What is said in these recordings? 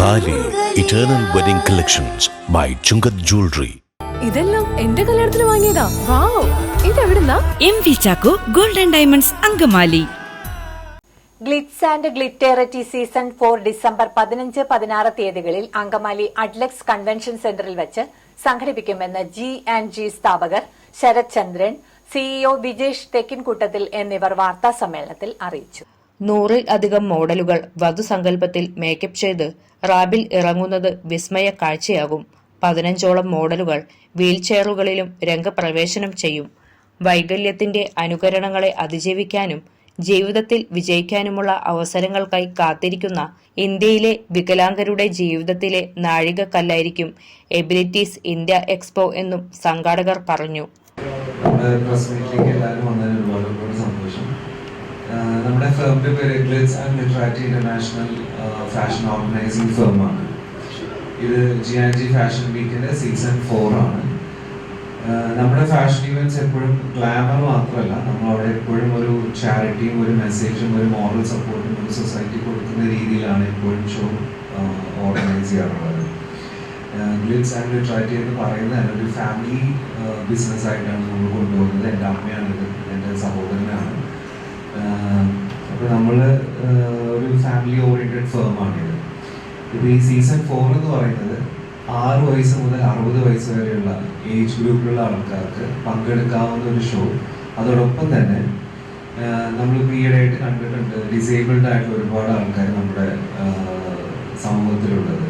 Thali eternal wedding collections by Chungath jewellery ഇതെല്ലാം എന്റെ കല്യാണത്തിന് വാങ്ങിയതാ. Wow. ഇതെവിടുന്നാ? M V Chacko golden diamonds Angamaly. Glitz and glitterati season four December പതിനഞ്ച് പതിനാറ് തീയതികളിൽ അങ്കമാലി അഡ്ലക്സ് കൺവെൻഷൻ സെന്ററിൽ വെച്ച് സംഘടിപ്പിക്കുമെന്ന് ജി ആൻഡ് ജി സ്ഥാപകർ ശരത് ചന്ദ്രൻ സിഇഒ വിജേഷ് തെക്കിൻകൂട്ടത്തിൽ എന്നിവർ വാർത്താ സമ്മേളനത്തിൽ അറിയിച്ചു. നൂറിൽ അധികം മോഡലുകൾ വധുസങ്കല്പത്തിൽ മേക്കപ്പ് ചെയ്ത് റാബിൽ ഇറങ്ങുന്നത് വിസ്മയ കാഴ്ചയാകും. പതിനഞ്ചോളം മോഡലുകൾ വീൽചെയറുകളിലും രംഗപ്രവേശനം ചെയ്യും. വൈകല്യത്തിന്റെ അനുകരണങ്ങളെ അതിജീവിക്കാനും ജീവിതത്തിൽ വിജയിക്കാനുമുള്ള അവസരങ്ങൾക്കായി കാത്തിരിക്കുന്ന ഇന്ത്യയിലെ വികലാംഗരുടെ ജീവിതത്തിലെ നാഴികക്കല്ലായിരിക്കും എബിലിറ്റീസ് ഇന്ത്യ എക്സ്പോ എന്നും സംഘാടകർ പറഞ്ഞു. നമ്മുടെ ഫേമിന്റെ പേര് Glitz and Literati international fashion organizing ഫേമാണ്. ഇത് ജി ആൻഡ് ജി ഫാഷൻ വീക്കിന്റെ സീസൺ ഫോർ ആണ്. നമ്മുടെ ഫാഷൻ ഇവന്റ്സ് എപ്പോഴും ഗ്ലാമർ മാത്രമല്ല നമ്മൾ അവിടെ എപ്പോഴും ഒരു ചാരിറ്റിയും ഒരു മെസ്സേജും ഒരു മോറൽ സപ്പോർട്ടും ഒരു സൊസൈറ്റി കൊടുക്കുന്ന രീതിയിലാണ് എപ്പോഴും ഷോ ഓർഗനൈസ് ചെയ്യാറുള്ളത്. ഗ്ലിറ്റ്സ് ആൻഡ് ലിറ്ററാറ്റി എന്ന് പറയുന്നത് ഒരു ഫാമിലി ബിസിനസ് ആയിട്ടാണ് നമ്മൾ കൊണ്ടുപോകുന്നത്. എന്റെ അമ്മയാണിത് എന്റെ സഹോദരനാണ്. അപ്പോൾ നമ്മൾ ഒരു ഫാമിലി ഓറിയന്റഡ് ഫേമാണിത് ഇപ്പോൾ ഈ സീസൺ ഫോർ എന്ന് പറയുന്നത് ആറ് വയസ്സ് മുതൽ അറുപത് വയസ്സ് വരെയുള്ള ഏജ് ഗ്രൂപ്പിലുള്ള ആൾക്കാർക്ക് പങ്കെടുക്കാവുന്ന ഒരു ഷോ അതോടൊപ്പം തന്നെ നമ്മൾ ഈയിടെയായിട്ട് കണ്ടിട്ടുണ്ട് ഡിസേബിൾഡ് ആയിട്ടുള്ള ഒരുപാട് ആൾക്കാർ നമ്മുടെ സമൂഹത്തിലുള്ളത്.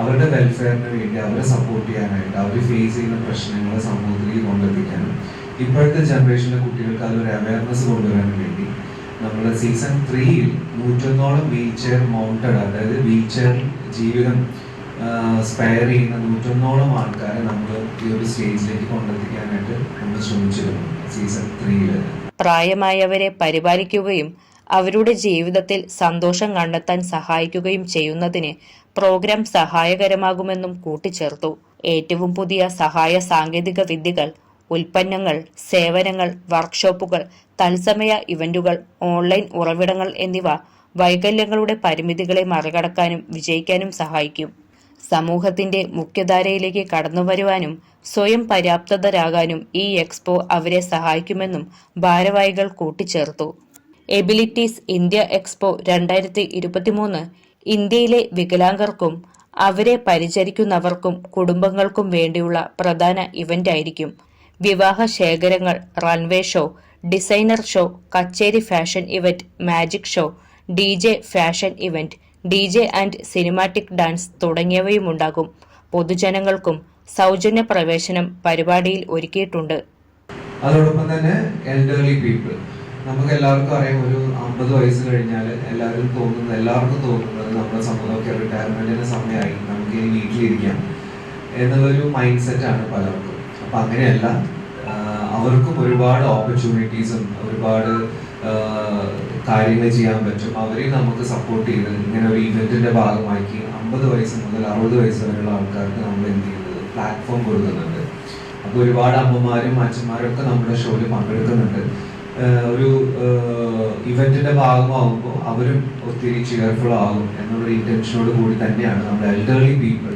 അവരുടെ വെൽഫെയറിന് വേണ്ടി അവരെ സപ്പോർട്ട് ചെയ്യാനായിട്ട് അവർ ഫേസ് ചെയ്യുന്ന പ്രശ്നങ്ങൾ സമൂഹത്തിലേക്ക് കൊണ്ടെത്തിക്കാനും ഇപ്പോഴത്തെ ജനറേഷനിലെ കുട്ടികൾക്ക് അതിലൊരു അവയർനെസ് കൊണ്ടുവരാൻ വേണ്ടി നമ്മൾ സീസൺ ത്രീയിൽ നൂറ്റൊന്നോളം വീൽ ചെയർ മൗണ്ടഡ് അതായത് വീൽ ചെയർ ജീവിതം സ്പെയർ ചെയ്യുന്ന നൂറ്റൊന്നോളം ആൾക്കാരെ നമ്മൾ ഈ ഒരു സ്റ്റേജിലേക്ക് കൊണ്ടെത്തിക്കാനായിട്ട് നമ്മൾ ശ്രമിച്ചിരുന്നു സീസൺ ത്രീയിൽ പ്രായമായവരെ പരിപാലിക്കുകയും അവരുടെ ജീവിതത്തിൽ സന്തോഷം കണ്ടെത്താൻ സഹായിക്കുകയും ചെയ്യുന്നതിന് പ്രോഗ്രാം സഹായകരമാകുമെന്നും കൂട്ടിച്ചേർത്തു. ഏറ്റവും പുതിയ സഹായ സാങ്കേതിക വിദ്യകൾ ഉൽപ്പന്നങ്ങൾ സേവനങ്ങൾ വർക്ക്ഷോപ്പുകൾ തത്സമയ ഇവന്റുകൾ ഓൺലൈൻ ഉറവിടങ്ങൾ എന്നിവ വൈകല്യങ്ങളുടെ പരിമിതികളെ മറികടക്കാനും വിജയിക്കാനും സഹായിക്കും. സമൂഹത്തിന്റെ മുഖ്യധാരയിലേക്ക് കടന്നുവരുവാനും സ്വയം പര്യാപ്തരാകാനും ഈ എക്സ്പോ അവരെ സഹായിക്കുമെന്നും ഭാരവാഹികൾ കൂട്ടിച്ചേർത്തു. എബിലിറ്റീസ് ഇന്ത്യ എക്സ്പോ രണ്ടായിരത്തി ഇരുപത്തിമൂന്ന് ഇന്ത്യയിലെ വികലാംഗർക്കും അവരെ പരിചരിക്കുന്നവർക്കും കുടുംബങ്ങൾക്കും വേണ്ടിയുള്ള പ്രധാന ഇവന്റ് ആയിരിക്കും വിവാഹ ശേഖരങ്ങൾ റൺവേ ഷോ ഡിസൈനർ ഷോ കച്ചേരി fashion event magic show D J fashion event D J and cinematic dance തുടങ്ങിയവയുമുണ്ടാകും. പൊതുജനങ്ങൾക്കും സൗജന്യ പ്രവേശനം പരിപാടിയിൽ ഒരുക്കിയിട്ടുണ്ട്. അതോടൊപ്പം തന്നെ എൽഡർലി പീപ്പിൾ നമുക്ക് എല്ലാവർക്കും അറിയാം ഒരു അമ്പത് വയസ്സ് കഴിഞ്ഞാൽ എല്ലാവരും തോന്നുന്നത് എല്ലാവർക്കും തോന്നുന്നത് നമ്മുടെ സമൂഹമൊക്കെ റിട്ടയർമെന്റിന് സമയമായി നമുക്ക് ഇനി വീട്ടിലിരിക്കാം. എന്നുള്ളൊരു മൈൻഡ് സെറ്റ് ആണ് പലർക്കും. അപ്പൊ അങ്ങനെയല്ല. അവർക്കും ഒരുപാട് ഓപ്പർച്യൂണിറ്റീസും ഒരുപാട് കാര്യങ്ങൾ ചെയ്യാൻ പറ്റും. അവരെയും നമുക്ക് സപ്പോർട്ട് ചെയ്ത് ഇങ്ങനെ ഒരു ഇവന്റിന്റെ ഭാഗമാക്കി അമ്പത് വയസ്സ് മുതൽ അറുപത് വയസ്സ് വരെയുള്ള ആൾക്കാർക്ക് നമ്മൾ എന്ത് ചെയ്യുന്നത്? പ്ലാറ്റ്ഫോം കൊടുക്കുന്നുണ്ട്. അപ്പോൾ ഒരുപാട് അമ്മമാരും അച്ഛന്മാരും ഒക്കെ നമ്മുടെ ഷോയിൽ പങ്കെടുക്കുന്നുണ്ട്. ഒരു ഇവന്റിന്റെ ഭാഗമാകുമ്പോൾ അവരും ഒത്തിരി ചെയർഫുൾ ആകും. എന്നുള്ള ഇന്റൻഷനോട് കൂടി തന്നെയാണ് നമ്മുടെ എൽഡർലി പീപ്പിൾ